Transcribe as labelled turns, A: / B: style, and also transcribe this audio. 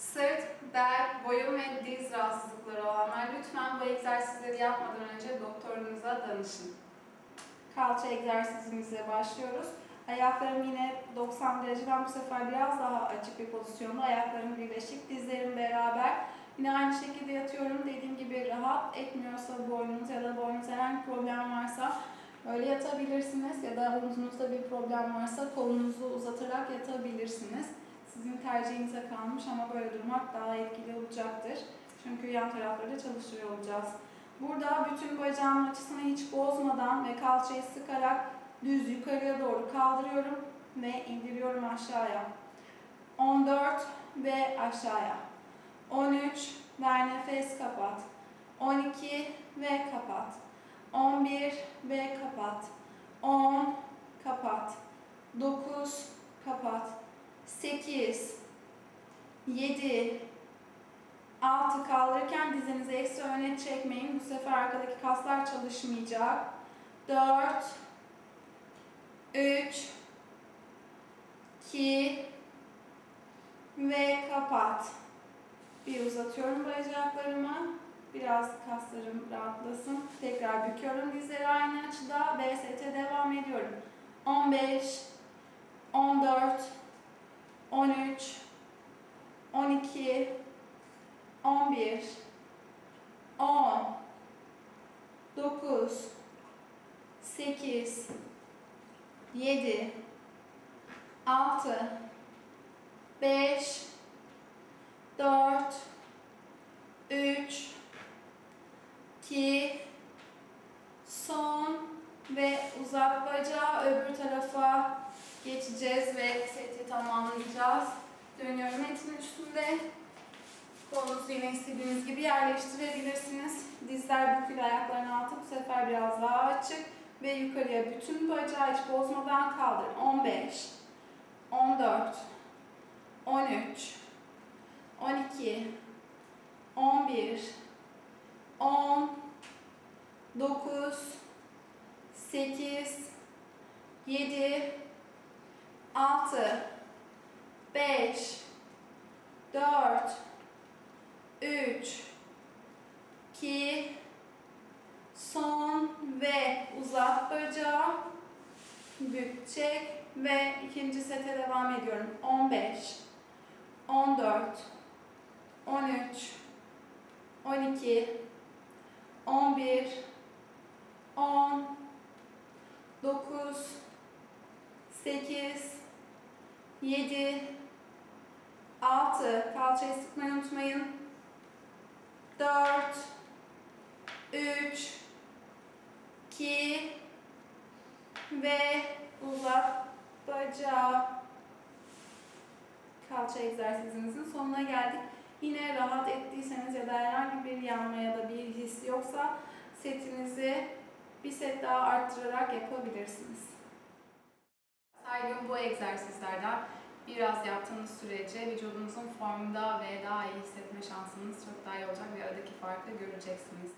A: Sırt, bel, boyun ve diz rahatsızlıkları olanlar lütfen bu egzersizleri yapmadan önce doktorunuza danışın. Kalça egzersizimize başlıyoruz. Ayaklarım yine 90 dereceden bu sefer biraz daha açık bir pozisyonda. Ayaklarım birleşik, dizlerim beraber. Yine aynı şekilde yatıyorum. Dediğim gibi rahat etmiyorsa boynunuz ya da boynunuzda herhangi problem varsa öyle yatabilirsiniz. Ya da omzunuzda bir problem varsa kolunuzu uzatarak yatabilirsiniz. Sizin tercihinize kalmış ama böyle durmak daha etkili olacaktır. Çünkü yan tarafları çalıştırıyor olacağız. Burada bütün bacağımın açısını hiç bozmadan ve kalçayı sıkarak düz yukarıya doğru kaldırıyorum ve indiriyorum aşağıya. 14 ve aşağıya. 13 ver nefes kapat. 12 ve kapat. 11 ve kapat. 10 kapat. 9 kapat. 8 7 6 kaldırırken dizinizi ekstra öne çekmeyin. Bu sefer arkadaki kaslar çalışmayacak. 4 3 2 ve kapat. Bir uzatıyorum bacaklarımı. Biraz kaslarım rahatlasın. Tekrar büküyorum dizleri aynı açıda. BST devam ediyorum. 15 14 13 12 11 10 9 8 7 6 5 4 3 2 son ve uzat bacağı öbür tarafa geçeceğiz ve seti tamamlayacağız. Dönüyorum etin üstünde. Kolunuzu yine istediğiniz gibi yerleştirebilirsiniz. Dizler bükülü ayakların altı bu sefer biraz daha açık ve yukarıya bütün bacağı hiç bozmadan kaldır. 15 14 13 12 11 10 9 8 7 6 5 4 3 2 son ve uzat bacağı bük çek ve ikinci sete devam ediyorum. 15 14 13 12 11 10 9 8 7 6 kalçayı sıkmayı unutmayın. 4 3 2 ve uzat bacağı. Kalça egzersizimizin sonuna geldik. Yine rahat ettiyseniz ya da herhangi bir yanma ya da bir his yoksa setinizi bir set daha arttırarak yapabilirsiniz. Saygın bu egzersizlerden biraz yaptığınız sürece vücudunuzun formunda ve daha iyi hissetme şansınız çok daha iyi olacak ve aradaki farkı göreceksiniz.